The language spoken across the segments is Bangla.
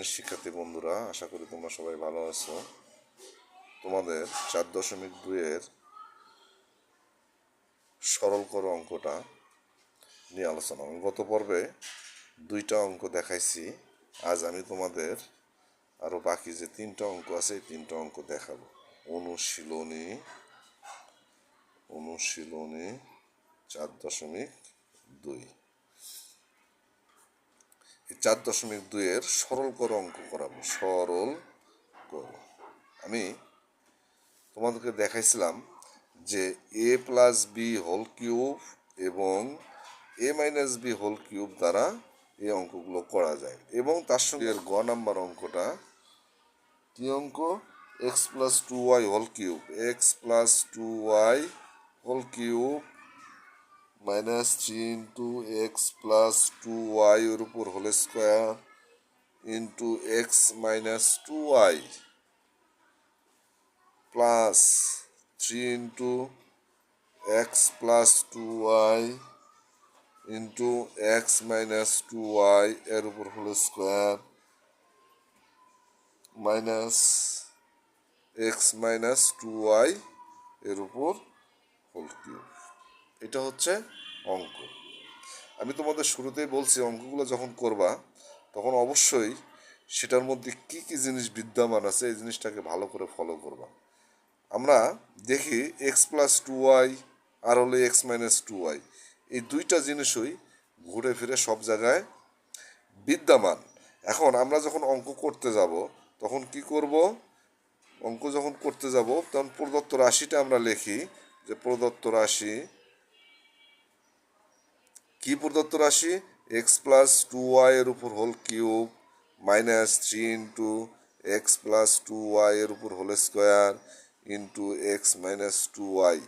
শ্রেণির শিক্ষার্থী বন্ধুরা, আশা করি তোমরা সবাই ভালো আছো। তোমাদের চার দশমিক দুইয়ের সরল করো অঙ্কটা নিয়ে আলোচনা আমি গত পর্বে দুইটা অঙ্ক দেখাইছি, আজ আমি তোমাদের আরও বাকি যে তিনটা অঙ্ক আছে, এই তিনটা অঙ্ক দেখাবো। অনুশীলনী অনুশীলনী চার দশমিক দুই। চার দশমিক দুইয়ের সরল করো অঙ্ক করাবো, সরল করো। আমি তোমাদেরকে দেখাইছিলাম যে A plus B whole cube এবং A minus B whole cube দ্বারা এই অঙ্কগুলো করা যায় এবং তার সঙ্গে এর গ নাম্বার অঙ্কটা কি অঙ্ক? X plus two Y whole cube X plus two Y whole cube minus three into X plus two Y এর উপর whole square into X minus two Y plus three into X plus two Y into X minus two Y এর উপর whole square minus X minus two Y এর উপর হোল কিউব এটা হচ্ছে অঙ্ক। আমি তোমাদের শুরুতেই বলছি, অঙ্কগুলো যখন করবা, তখন অবশ্যই সেটার মধ্যে কি কি জিনিস বিদ্যমান আছে, এই জিনিসটাকে ভালো করে ফলো করবা। আমরা দেখি এক্স প্লাস টু ওয়াই আর হলো এক্স মাইনাস টু ওয়াই এই দুইটা জিনিসই ঘুরে ফিরে সব জায়গায় বিদ্যমান। এখন আমরা যখন অঙ্ক করতে যাব, তখন কি করব? অঙ্ক যখন করতে যাব, তখন প্রদত্ত রাশিটা আমরা লিখি যে প্রদত্ত রাশি কি প্রদত্ত রাশি? এক্স প্লাস টু ওয়াই এর উপর whole cube minus three into X plus two Y এর উপর whole square into X minus two Y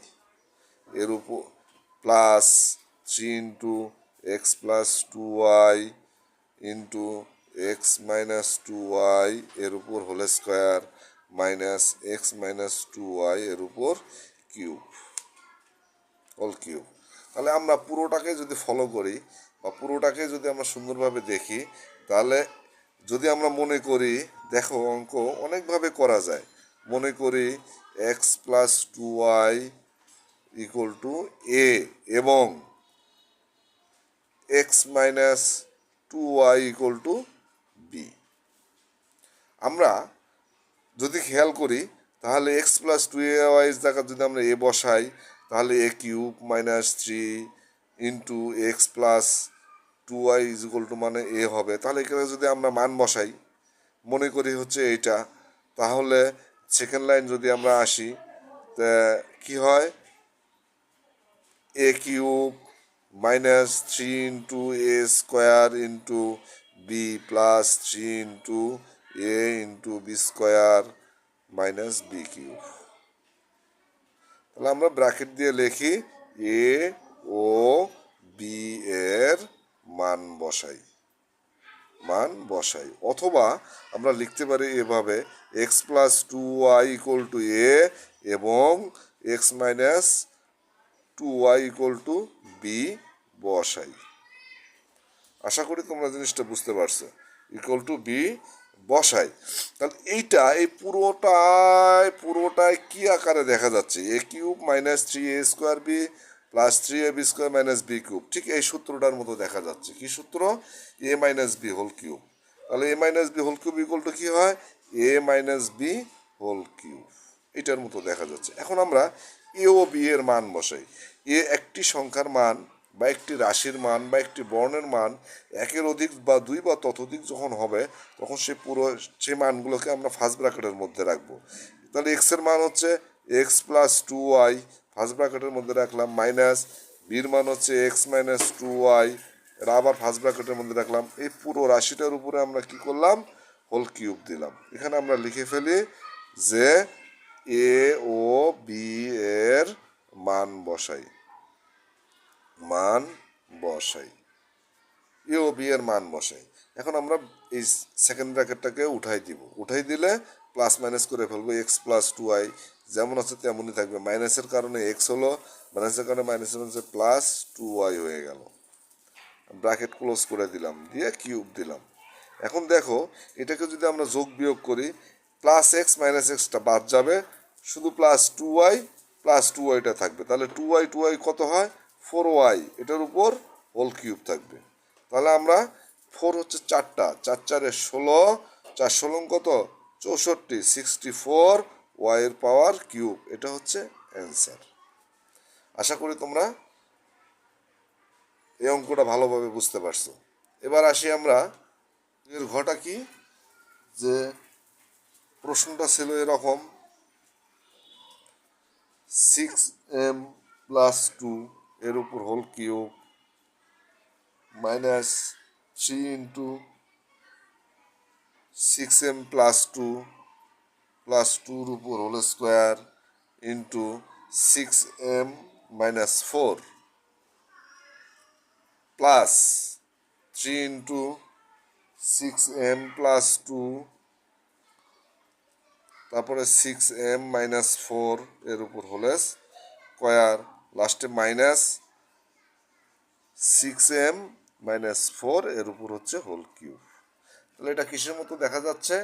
এর উপর plus three into X plus two Y into X minus two Y এর উপর whole square minus X minus two Y এর উপর কিউব হোল কিউব তাহলে আমরা পুরোটাকে যদি ফলো করি বা পুরোটাকে যদি আমরা সুন্দরভাবে দেখি, তাহলে যদি আমরা মনে করি, দেখো অঙ্ক অনেকভাবে করা যায়। মনে করি X plus two Y equal to A এবং X minus two Y equal to B আমরা যদি খেয়াল করি, তাহলে এক্স প্লাস টু এ ওয়াইজ জায়গা যদি আমরা এ বসাই তাহলে A cube minus three into X plus two Y is equal to মানে এ হবে। তাহলে এখানে যদি আমরা মান বসাই, মনে করি হচ্ছে এইটা, তাহলে সেকেন্ড লাইন যদি আমরা আসি, তা কী হয়? A cube minus three into A square into B plus three into A into B square minus B cube. তাহলে আমরা ব্র্যাকেট দিয়ে লিখি এ ও বি এর মান বসাই। মান বসাই। অথবা আমরা লিখতে পারি এভাবে X plus two Y equal to A এবং X minus two Y equal to B বসাই। আশা করি তোমরা জিনিসটা বুঝতে পারছ। ইকুয়াল টু বি বসাই। তাহলে এইটা, এই পুরোটাই পুরোটাই কি আকারে দেখা যাচ্ছে? A cube minus three A square B plus three A B square minus B cube ঠিক এই সূত্রটার মতো দেখা যাচ্ছে। কি সূত্র? A minus B whole cube তাহলে A minus B whole cube equal to কী হয়? A minus B whole cube এটার মতো দেখা যাচ্ছে। এখন আমরা এ ও বি এর মান বসাই। এ একটি সংখ্যার মান বা একটি রাশির মান বা একটি বর্ণের মান একের অধিক বা দুই বা ততোধিক যখন হবে, তখন সে পুরো সে মানগুলোকে আমরা ফার্স্ট ব্র্যাকেটের মধ্যে রাখব। তাহলে এক্সের মান হচ্ছে X plus two Y first ব্র্যাকেটের মধ্যে রাখলাম মাইনাস বির মান হচ্ছে এক্স মাইনাস টু ওয়াই এটা আবার ফার্স্ট ব্র্যাকেটের মধ্যে রাখলাম। এই পুরো রাশিটার উপরে আমরা কি করলাম? হোল কিউব দিলাম। এখানে আমরা লিখে ফেলি যে এ ও বি এর মান বসাই। মান বসাই। এ ও বি এর মান বসাই। এখন আমরা এই সেকেন্ড ব্র্যাকেটটাকে উঠাই দিব। উঠাই দিলে প্লাস মাইনাস করে ফেলব এক্স প্লাস টু আই যেমন আছে তেমনই থাকবে। মাইনাসের কারণে এক্স হলো মাইনাসের কারণে মাইনাসের হচ্ছে প্লাস টু ওয়াই হয়ে গেল। ব্র্যাকেট ক্লোজ করে দিলাম, দিয়ে কিউব দিলাম। এখন দেখো, এটাকে যদি আমরা যোগ বিয়োগ করি প্লাস এক্স মাইনাস এক্সটা বাদ যাবে, শুধু plus two Y plus two ওয়াইটা থাকবে। তাহলে টু ওয়াই টু ওয়াই কত হয়? ফোর ওয়াই, এটার উপর হোল কিউব থাকবে। তাহলে আমরা ফোর হচ্ছে চারটা, চার চারে ষোলো, চার ষোলো কত? চৌষট্টি সিক্সটি ফোর ওয়াইয়ের পাওয়ার কিউব, এটা হচ্ছে অ্যান্সার আশা করি তোমরা এই অঙ্কটা ভালোভাবে বুঝতে পারছ। এবার আসি আমরা, এর ঘটা কি? যে প্রশ্নটা ছিল এরকম সিক্স এম প্লাস টু এর উপর whole cube minus three into six M plus two plus টুর উপর whole square into six M minus four plus three into six M plus two তারপরে সিক্স এম মাইনাস ফোর এর উপর হলে স্কোয়ার লাস্টে minus six M minus four এর উপর হচ্ছে হোল কিউব তাহলে এটা কিসের মতো দেখা যাচ্ছে?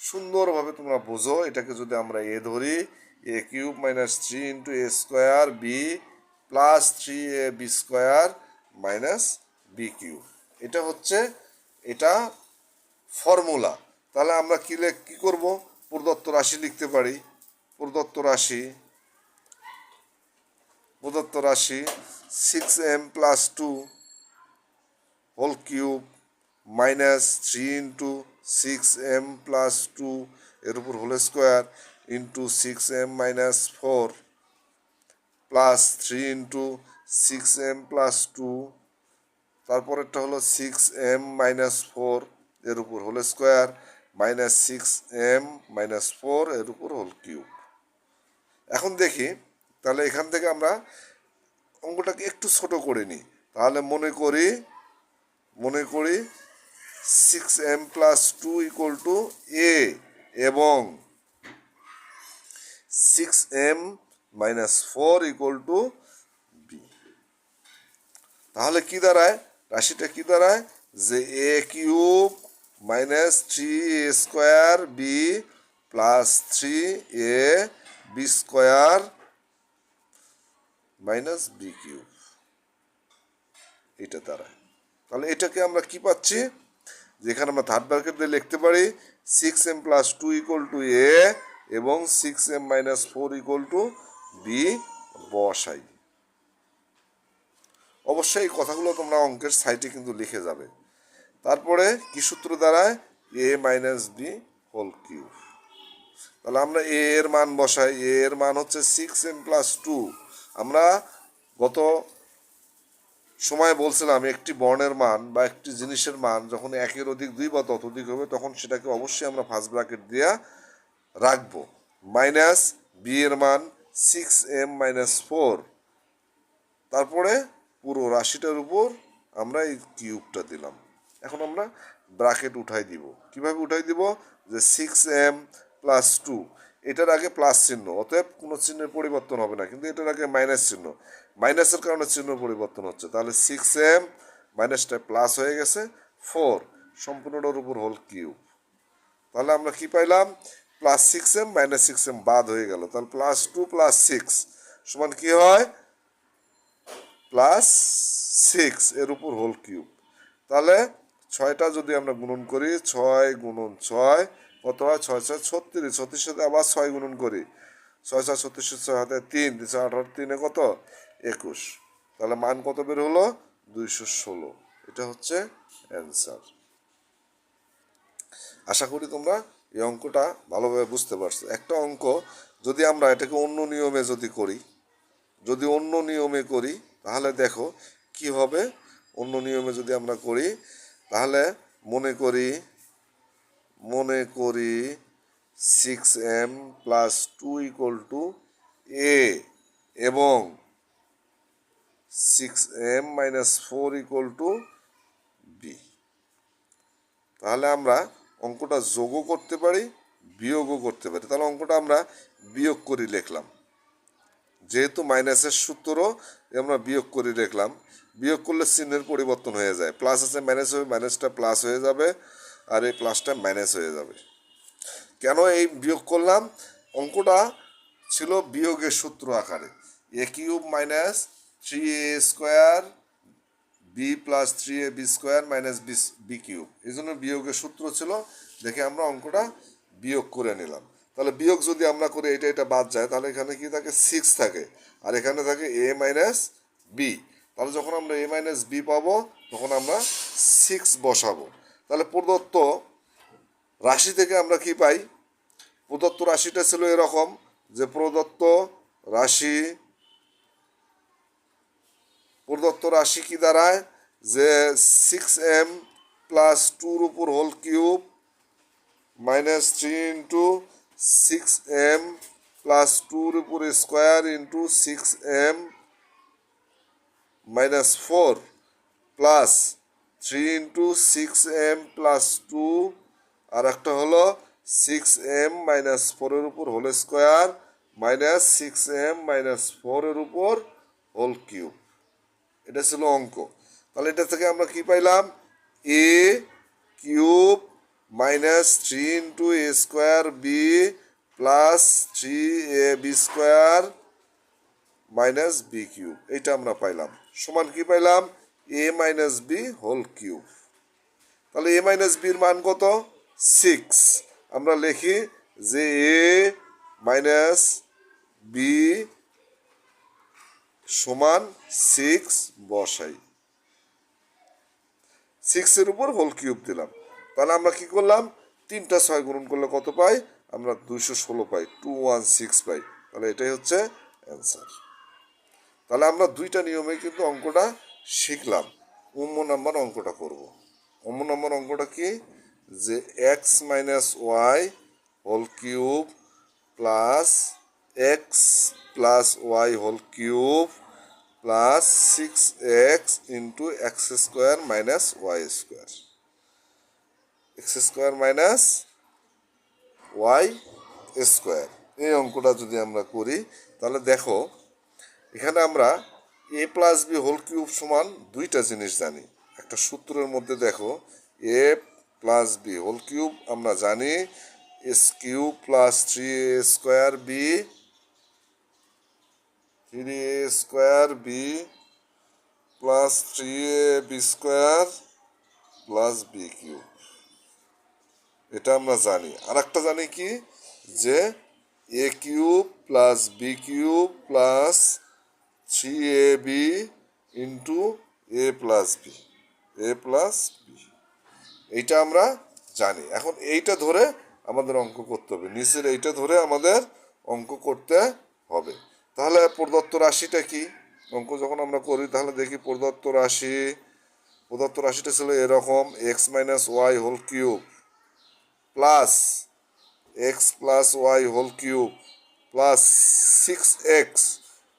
সুন্দরভাবে তোমরা বোঝো। এটাকে যদি আমরা এ ধরি A cube minus three into A square B plus three A B square minus B cube এটা হচ্ছে, এটা ফর্মুলা তাহলে আমরা কি কী করব? প্রদত্ত রাশি লিখতে পারি। প্রদত্ত রাশি প্রদত্ত রাশি six M plus two whole cube minus three into six M plus two এর উপর whole square into six M minus four plus three into six M plus two তারপরেরটা হলো সিক্স এম মাইনাস ফোর এর উপর whole square minus six M minus four এর উপর হোল কিউব এখন দেখি তাহলে এখান থেকে আমরা অঙ্কটাকে একটু ছোট করে নিই। তাহলে মনে করি মনে করি six M plus two equal to A এবং six M minus four equal to B তাহলে কি দাঁড়ায়? রাশিটা কি দাঁড়ায়? যে A cube minus three A square B plus three A B square minus B cube. এটা দাঁড়ায় তাহলে এটাকে আমরা কি পাচ্ছি? যেখানে আমরা থার্ড ব্র্যাকেট দিয়ে লিখতে পারি six M plus two equal to A এবং six M minus four equal to B বসাই। অবশ্যই এই কথাগুলো তোমরা অঙ্কের সাইটে কিন্তু লিখে যাবে। তারপরে কি সূত্র দ্বারায় A minus B whole cube তাহলে আমরা এ এর মান বসাই। এ এর মান হচ্ছে সিক্স এম প্লাস টু আমরা গত সময় বলছিলাম, একটি বর্ণের মান বা একটি জিনিসের মান যখন একের অধিক দুই বা ততোধিক হবে, তখন সেটাকে অবশ্যই আমরা ফার্স্ট ব্র্যাকেট দিয়ে রাখব। মাইনাস বি এর মান সিক্স এম মাইনাস ফোর তারপরে পুরো রাশিটার উপর আমরা এই কিউবটা দিলাম। এখন আমরা ব্রাকেট উঠাই দিব। কীভাবে উঠাই দিব? যে সিক্স এম প্লাস টু এটার আগে প্লাস চিহ্ন, অতএব কোনো চিহ্নের পরিবর্তন হবে না, কিন্তু এটার আগে মাইনাস চিহ্ন। মাইনাসের কারণে চিহ্ন পরিবর্তন হচ্ছে। তাহলে সিক্স এম মাইনাসটা প্লাস হয়ে গেছে ফোর সম্পূর্ণটার উপর হোল কিউব তাহলে আমরা কি পাইলাম? Plus six M minus six M বাদ হয়ে গেল। তাহলে প্লাস টু প্লাস সিক্স সমান কি হয়? প্লাস সিক্স এর উপর হোল কিউব তাহলে ছয়টা যদি আমরা গুণন করি, ছয় গুণন ছয় কত হয় ছয় ছয় ছত্রিশ ছত্রিশ সাথে আবার ছয় গুণন করি। ছয় ছয় ছত্রিশ ছয় হাতে তিন তিনশো আঠারো, তিনে কত? একুশ। তাহলে মান কত বের হলো? দুইশো ষোলো। এটা হচ্ছে অ্যান্সার। আশা করি তোমরা এই অঙ্কটা ভালোভাবে বুঝতে পারছ। একটা অঙ্ক যদি আমরা এটাকে অন্য নিয়মে যদি করি, যদি অন্য নিয়মে করি, তাহলে দেখো কি হবে? অন্য নিয়মে যদি আমরা করি, তাহলে মনে করি মনে করি six M plus two equal to A এবং six M minus four equal to B তাহলে আমরা অঙ্কটা যোগও করতে পারি, বিয়োগও করতে পারি। তাহলে অঙ্কটা আমরা বিয়োগ করে লিখলাম। যেহেতু মাইনাসের সূত্র আমরা বিয়োগ করে দেখলাম বিয়োগ করলে চিহ্নের পরিবর্তন হয়ে যায়। প্লাস আছে মাইনাস হবে মাইনাসটা প্লাস হয়ে যাবে। আর এই প্লাসটা মাইনাস হয়ে যাবে। কেন এই বিয়োগ করলাম? অঙ্কটা ছিল বিয়োগের সূত্র আকারে। A cube minus three A square B plus three A B square minus B B cube এই জন্য বিয়োগের সূত্র ছিল। দেখে আমরা অঙ্কটা বিয়োগ করে নিলাম। তাহলে বিয়োগ যদি আমরা করে, এটা এটা বাদ যায়, তাহলে এখানে কি থাকে? সিক্স থাকে। আর এখানে থাকে এ মাইনাস বি তাহলে যখন আমরা এ মাইনাস বি পাবো, তখন আমরা সিক্স বসাবো। তাহলে প্রদত্ত রাশি থেকে আমরা কি পাই? প্রদত্ত রাশিটা ছিল এরকম যে প্রদত্ত রাশি প্রদত্ত রাশি কি দাঁড়ায়? যে সিক্স এম প্লাস টুর উপর whole cube minus three into six M plus টুর উপর square into six M minus four plus three into six M plus two আর একটা হলো সিক্স এম মাইনাস ফোরের উপর whole square minus six M minus ফোরের উপর হোল কিউব এটা ছিল অঙ্ক। তাহলে এটা থেকে আমরা কি পাইলাম? A cube minus three into A square B plus three A B square minus B cube এইটা আমরা পাইলাম। সমান কি পাইলাম? A minus B whole cube তাহলে এ মাইনাস বির মান কত? সিক্স আমরা লিখি যে এ মাইনাস বি সমান সিক্স বসাই। সিক্সের উপর হোল কিউব দিলাম। তাহলে আমরা কি করলাম? তিনটা ছয় গুণন করলে কত পাই? আমরা দুইশো ষোলো পাই টু ওয়ান সিক্স পাই। তাহলে এটাই হচ্ছে অ্যান্সার তাহলে আমরা দুইটা নিয়মে কিন্তু অঙ্কটা শিখলাম উম্ম নাম্বার অঙ্কটা করব। উম্ম নাম্বার অঙ্কটা কি? যে X minus Y whole cube plus X plus Y whole cube plus six X into X square minus Y square X square minus Y square এই অঙ্কটা যদি আমরা করি, তাহলে দেখো, এখানে আমরা A plus B whole cube সমান দুইটা জিনিস জানি। একটা সূত্রের মধ্যে দেখো A plus B whole cube আমরা জানি S cube plus three A square B three A square B plus three A B square plus B cube এটা আমরা জানি। আর একটা জানি কি? যে A cube plus B cube plus three A B into A plus B A plus B এইটা আমরা জানি। এখন এইটা ধরে আমাদের অঙ্ক করতে হবে। নিচের এইটা ধরে আমাদের অঙ্ক করতে হবে। তাহলে প্রদত্ত রাশিটা কি? অঙ্ক যখন আমরা করি, তাহলে দেখি প্রদত্ত রাশি, প্রদত্ত রাশিটা ছিল এরকম X minus Y whole cube plus X plus Y whole cube plus six X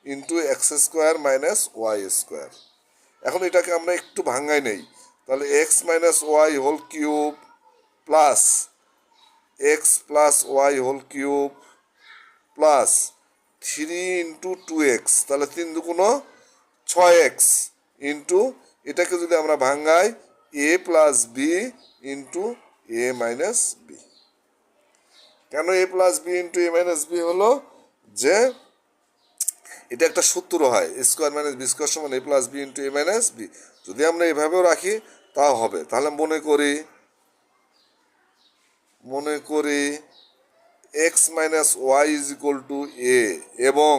into X square minus Y square এখন এটাকে আমরা একটু ভাঙ্গাই নেই। তাহলে X minus Y whole cube plus X plus Y whole cube plus three into two X তাহলে তিন দুগুণো ছয় এক্স ইন্টু এটাকে যদি আমরা ভাঙ্গাই A plus B into A minus B কেন A plus B into A minus B হলো? যে এটা একটা সূত্র হয়। স্কোয়ার মাইনাস বি স্কোয়ার সমান A plus B into A minus B. যদি আমরা এভাবেও রাখি, তাও হবে। তাহলে মনে করি মনে করি X minus Y is equal to A এবং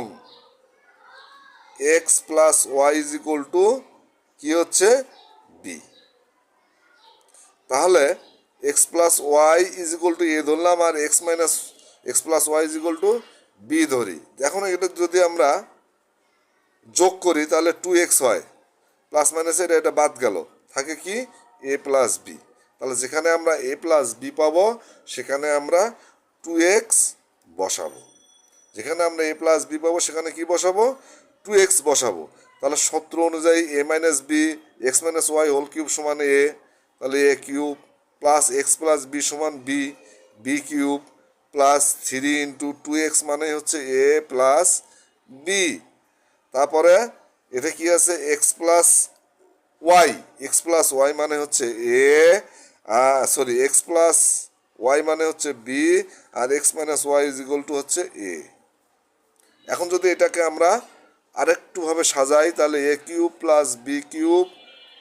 X plus Y is equal to কি হচ্ছে? বি তাহলে X plus Y is equal to A ধরলাম আর X minus X plus Y is equal to B ধরি। এখন এটা যদি আমরা যোগ করি, তাহলে টু এক্স হয়। প্লাস মাইনাসের এটা বাদ গেল। থাকে কি? এ প্লাস বি তাহলে যেখানে আমরা এ প্লাস বি পাবো, সেখানে আমরা টু এক্স বসাবো। যেখানে আমরা এ প্লাস বি পাবো, সেখানে কি বসাবো? টু এক্স বসাবো। তাহলে সূত্র অনুযায়ী a minus b x minus y whole cube সমান এ তাহলে a cube plus x plus b সমান b b cube plus three into two x মানে হচ্ছে এ প্লাস বি তারপরে এটা কি আছে? X plus y x plus y মানে হচ্ছে a sorry x plus y মানে হচ্ছে b R x minus y is equal to হচ্ছে এ এখন যদি এটাকে আমরা আরেকটুভাবে সাজাই, তাহলে a cube plus b cube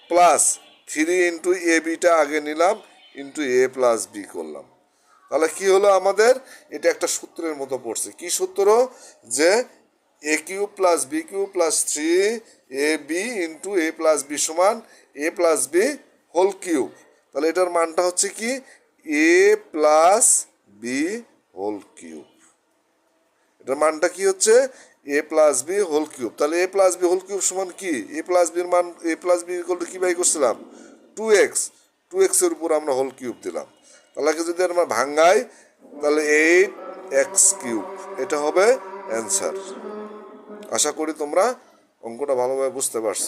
plus three into a beta আগে নিলাম ইন্টু এ প্লাস বি করলাম। তাহলে কি হলো আমাদের? এটা একটা সূত্রের মতো পড়ছে। কি সূত্র? যে a cube plus b cube plus three a b into a plus b সমান a plus b whole cube তাহলে এটার মানটা হচ্ছে কি? A plus b whole cube এটার মানটা কি হচ্ছে? A plus b whole cube তাহলে a plus b whole cube সমান কি? এ প্লাস বির মান এ প্লাস বি টু কি বাই করছিলাম? টু এক্স টু এক্সের উপর আমরা হোল কিউব দিলাম। তাহলে যদি আমরা ভাঙ্গাই তাহলে এইট এক্স কিউব এটা হবে অ্যান্সার আশা করি তোমরা অঙ্কটা ভালোভাবে বুঝতে পারছ।